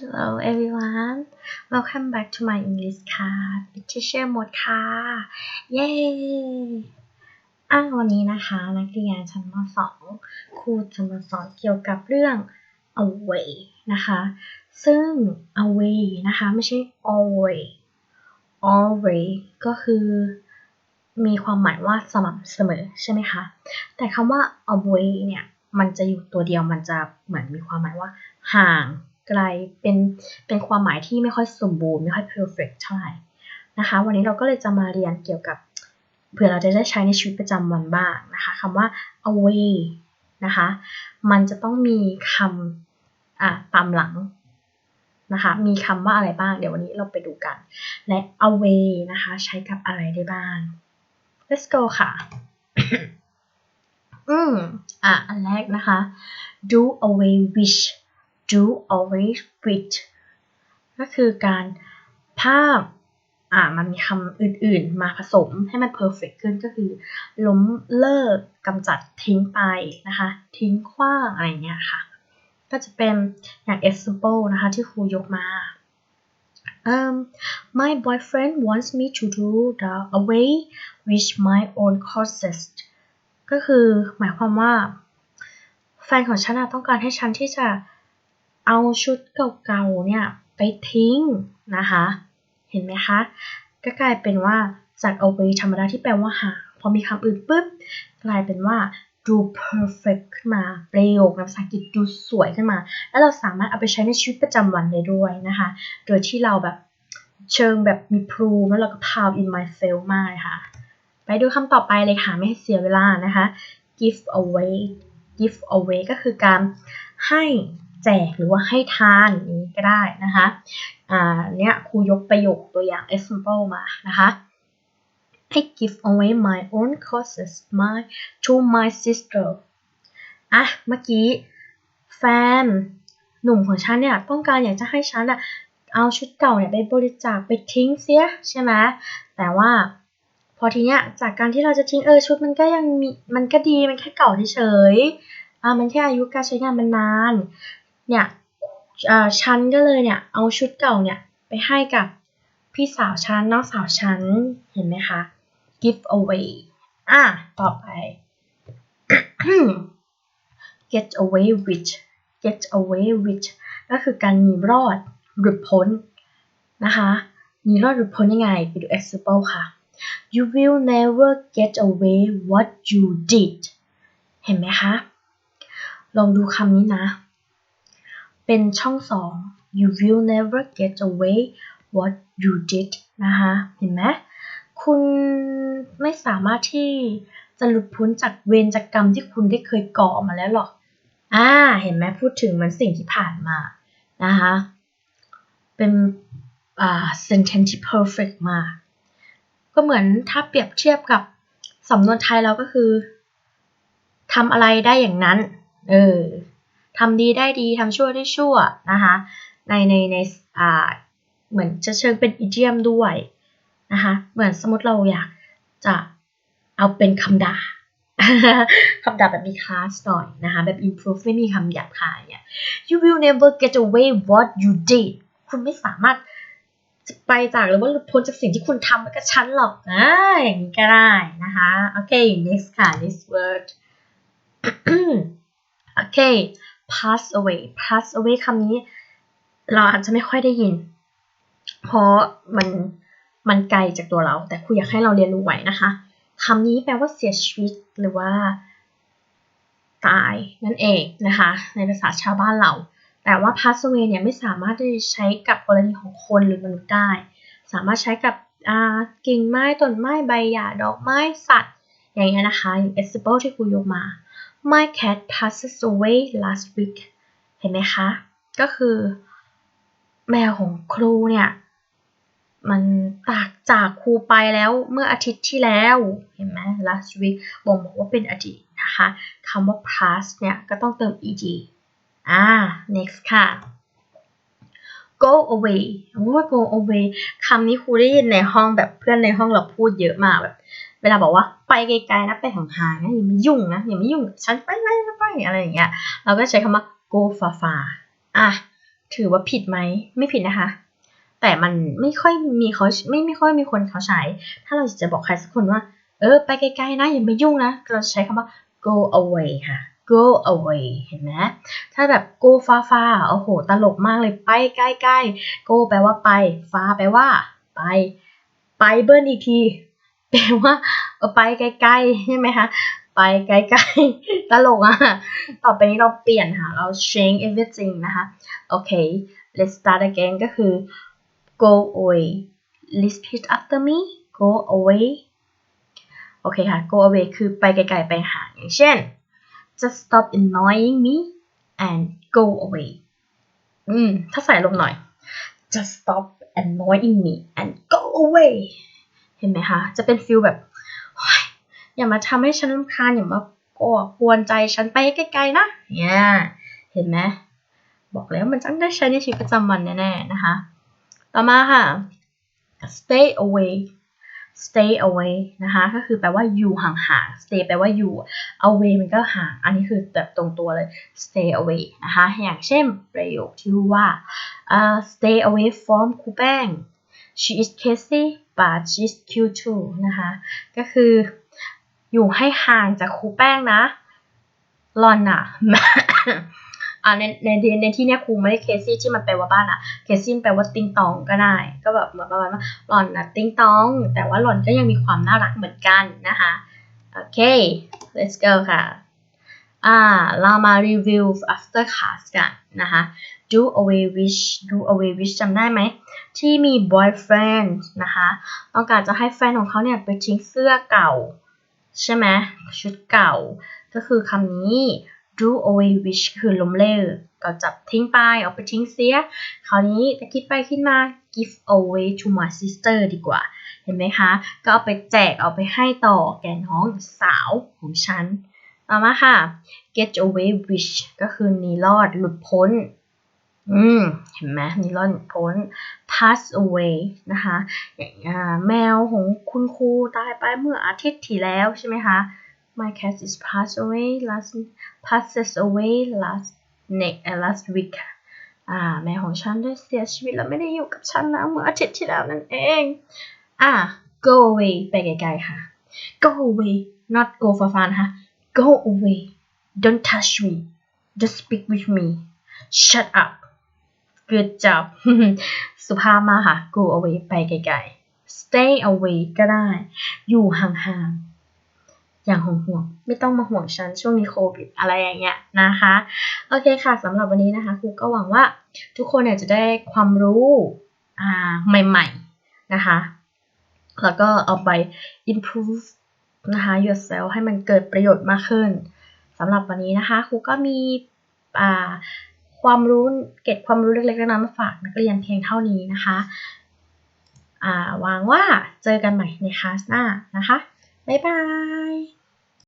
Hello everyone welcome back to my English class with teacher mode ค่ะ เย้อะวันนี้นะคะ นักเรียนชั้นม .2 ครูจะมาสอนเกี่ยวกับเรื่อง away นะคะ ซึ่ง away นะคะ ไม่ใช่ always always ก็คือมีความหมายว่าสม่ำเสมอใช่ไหมคะ แต่คำว่า away เนี่ย มันจะอยู่ตัวเดียวมันจะเหมือนมีความหมายว่าห่าง ไกลเป็นเป็นความหมายที่ไม่ค่อยสมบูรณ์ไม่ค่อย perfect เท่าไหร่นะคะ วันนี้เราก็เลยจะมาเรียนเกี่ยวกับเผื่อเราจะได้ใช้ในชีวิตประจำวันบ้างนะคะคำว่า away นะคะ มันจะต้องมีคำอะตามหลังนะคะ มีคำว่าอะไรบ้าง เดี๋ยววันนี้เราไปดูกัน และ away นะคะ ใช้กับอะไรได้บ้าง let's go ค่ะ อืมอะ อันแรกนะคะ do away with do away with ก็คือการภาพอ่ามันมีคำอื่นๆ มาผสมให้มัน perfect ขึ้นก็คือ ล้มเลิกกำจัดทิ้งไปนะคะ ทิ้งขว้างอะไรเงี้ยค่ะ ก็จะเป็นอย่าง example นะคะที่ครูยกมา um, my boyfriend wants me to do the away with my own courses ก็คือหมายความว่า แฟนของฉันต้องการให้ฉันที่จะ เอาชุดเก่าๆเนี่ยไปทิ้งนะคะ เห็นไหมคะ ก็กลายเป็นว่าจาก away ธรรมดาที่แปลว่าหา พอมีคำอื่นปุ๊บ กลายเป็นว่าดู perfect ขึ้นมา ประโยคภาษาอังกฤษดูสวยขึ้นมา แล้วเราสามารถเอาไปใช้ในชีวิตประจำวันได้ด้วยนะคะ โดยที่เราแบบเชิงแบบมี proof แล้วเราก็ proud in myself มากค่ะ ไปดูคำต่อไปเลยค่ะ ไม่ให้เสียเวลานะคะ give away give away ก็คือการให้ แจกหรือว่าให้ทานนี้ก็ได้นะคะอ่าเนี้ยครูยกประโยคตัวอย่าง example มานะคะ I give away my own courses my to my sister อะเมื่อกี้แฟนหนุ่มของฉันเนี่ยต้องการอยากจะให้ฉันอะเอาชุดเก่าเนี่ยไปบริจาคไปทิ้งเสียใช่ไหมแต่ว่าพอทีเนี้ยจากการที่เราจะทิ้งเออชุดมันก็ยังมีมันก็ดีมันแค่เก่าเฉยๆอ่ามันแค่อายุการใช้งานมันนาน เนี่ยอ่าฉันก็เลยเนี่ยเอาชุดเก่าเนี่ยไปให้กับพี่สาวฉันน้องสาวฉันเห็นไหมคะ give away อะต่อไป get away with get away with ก็คือการหนีรอดหลุดพ้นนะคะหนีรอดหลุดพ้นยังไง ไปดู example ค่ะ you will never get away what you did เห็นไหมคะ ลองดูคำนี้นะ เป็นช่องสอง you will never get away what you did นะคะ เห็นไหม คุณไม่สามารถที่จะหลุดพ้นจากเวรจากกรรมที่คุณได้เคยก่อมาแล้วหรอก อ่า เห็นไหมพูดถึงมือนสิ่งที่ผ่านมา นะคะ เป็นอ่า sentence ที่ perfect มาก ก็เหมือนถ้าเปรียบเทียบกับสำนวนไทยเราก็คือทำอะไรได้อย่างนั้น เออ ทำดีได้ดีทำชั่วได้ชั่วนะคะในในในอ่าเหมือนจะเชิงเป็นอีเดียมด้วยนะคะเหมือนสมมติเราอยากจะเอาเป็นคำด่าคำด่าแบบมีคลาสหน่อยนะคะแบบ improve ไม่มีคำหยาบคายเนี่ย you will never get away what you did คุณไม่สามารถจะไปจากหรือว่าหลุดพ้นจากสิ่งที่คุณทำกับฉันหรอกนะอย่างนี้ก็ได้นะคะโอเค next ค่ะ next word โอเค pass away pass away คำนี้ เราอาจจะไม่ค่อยได้ยิน เพราะมันมันไกลจากตัวเรา แต่ครูอยากให้เราเรียนรู้ไว้นะคะคำนี้แปลว่าเสียชีวิตหรือว่าตายนั่นเองนะคะ ในภาษาชาวบ้านเรา แต่ว่า pass away เนี่ยไม่สามารถที่จะใช้กับกรณีของคนหรือมนุษย์ได้ สามารถใช้กับกิ่งไม้ต้นไม้ใบหญ้าดอกไม้สัตว์ อย่างเงี้ยนะคะอย่าง example ที่ครูยกมา my cat passes away last week เห็นไหมคะ ก็คือ แมวของครูเนี่ย มันตากจากครูไปแล้วเมื่ออาทิตย์ที่แล้ว เห็นไหม last week บ่งบอกว่าเป็นอดีตนะคะคำว่า past เนี่ย ก็ต้องเติม ed อ่า next ค่ะ go away โอ้ go away คำนี้ครูได้ยินในห้องแบบเพื่อนในห้องเราพูดเยอะมากแบบ เวลาบอกว่าไปไกลๆนะไปห่างๆนะอย่ามายุ่งนะอย่ามายุ่งฉันไปไปไปอะไรอย่างเงี้ยเราก็ใช้คำว่า go far far อะถือว่าผิดไหมไม่ผิดนะคะ แต่มันไม่ค่อยมีเขาไม่ไม่ค่อยมีคนเขาใช้ ถ้าเราจะบอกใครสักคนว่า เออ ไปไกลๆนะอย่าไปยุ่งนะเราใช้คำว่า go away ค่ะ go away เห็นไหมถ้าแบบ go far far โอ้โห ตลกมากเลยไปใกล้ๆ go แปลว่าไป far แปลว่า ไป ไปเบิ้ลอีกที แปลว่าไปไกลๆใช่ไหมคะไปไกลๆตลกอะ ต่อไปนี้เราเปลี่ยนค่ะ เรา change everything นะคะ โอเค let's start again ก็คือ go away repeat after me go away โอเคค่ะ go away คือไปไกลๆไปห่างอย่างเช่น just stop annoying me and go away อืม ถ้าใส่ลงหน่อย just stop annoying me and go away เห็นไหมคะ จะเป็นฟิลแบบอย่ามาทำให้ฉันรำคาญอย่ามาก่อกวนใจฉันไปไกลๆนะเนี่ยเห็นไหมบอกแล้วมันต้องได้ใช้ในชีวิตประจำวันแน่ๆนะคะ ต่อมาค่ะ stay away stay away นะคะ ก็คือแปลว่าอยู่ห่างๆ stay แปลว่าอยู่ away มันก็ห่าง อันนี้คือแบบตรงตัวเลย stay away นะคะ อย่างเช่นประโยคที่ว่า uh, stay away from ครูแป้ง she is crazy but she's cute too นะคะ ก็คืออยู่ให้ห่างจากครูแป้งนะรอนอะอ่าในในในที่เนี้ยครูไม่ได้เคซี่ที่มันแปลว่าบ้านอะเคซี่แปลว่าติงตองก็ได้ ก็แบบเหมือนประมาณว่าหล่อนนะติงตอง แต่ว่าหล่อนก็ยังมีความน่ารักเหมือนกันนะคะโอเค let's go ค่ะอ่าเรามารีวิว after class กันนะคะ do away wish do away wish จำได้ไหม ที่มี boyfriend นะคะต้องการจะให้แฟนของเขาเนี่ยไปทิ้งเสื้อเก่า ใช่ไหมชุดเก่า ก็คือคำนี้ do away wish คือล้มเลิกก็จับทิ้งไปเอาไปทิ้งเสีย คราวนี้จะคิดไปคิดมา give away to my sister ดีกว่า เห็นไหมคะ ก็เอาไปแจกเอาไปให้ต่อแก่น้องสาวของฉัน ต่อมาค่ะ get away wish ก็คือหนีรอดหลุดพ้น อืมเห็นไหมนีรอดพ้น pass away นะคะอย่างแมวของคุณครูตายไปเมื่ออาทิตย์ที่แล้วใช่ไหมคะ My cat is passed away last passes away last next last week อ่าแม่ของฉันได้เสียชีวิตแล้วไม่ได้อยู่กับฉันแล้วเมื่ออาทิตย์ที่แล้วนั่นเอง อ่า go away ไปไกลๆค่ะ go away not go for fun ค่ะ go away don't touch me don't speak with me shut up good job สุภาพมากค่ะ go away ไปไกลๆ stay away ก็ได้ อยู่ห่างๆ อย่างห่วงๆไม่ต้องมาห่วงฉัน ช่วงนี้โควิด อะไรอย่างเงี้ยนะคะ โอเคค่ะสำหรับวันนี้นะคะครูก็หวังว่าทุกคนเนี่ยจะได้ความรู้อ่าใหม่ๆ นะคะ แล้วก็เอาไป improve นะคะ yourself ให้มันเกิดประโยชน์มากขึ้นสำหรับวันนี้นะคะครูก็มีอ่า ความรู้เก็บความรู้เล็กๆน้อยๆมาฝากนักเรียนเพียงเท่านี้นะคะอ่าหวังว่าเจอกันใหม่ในคลาสหน้านะคะ บ๊ายบาย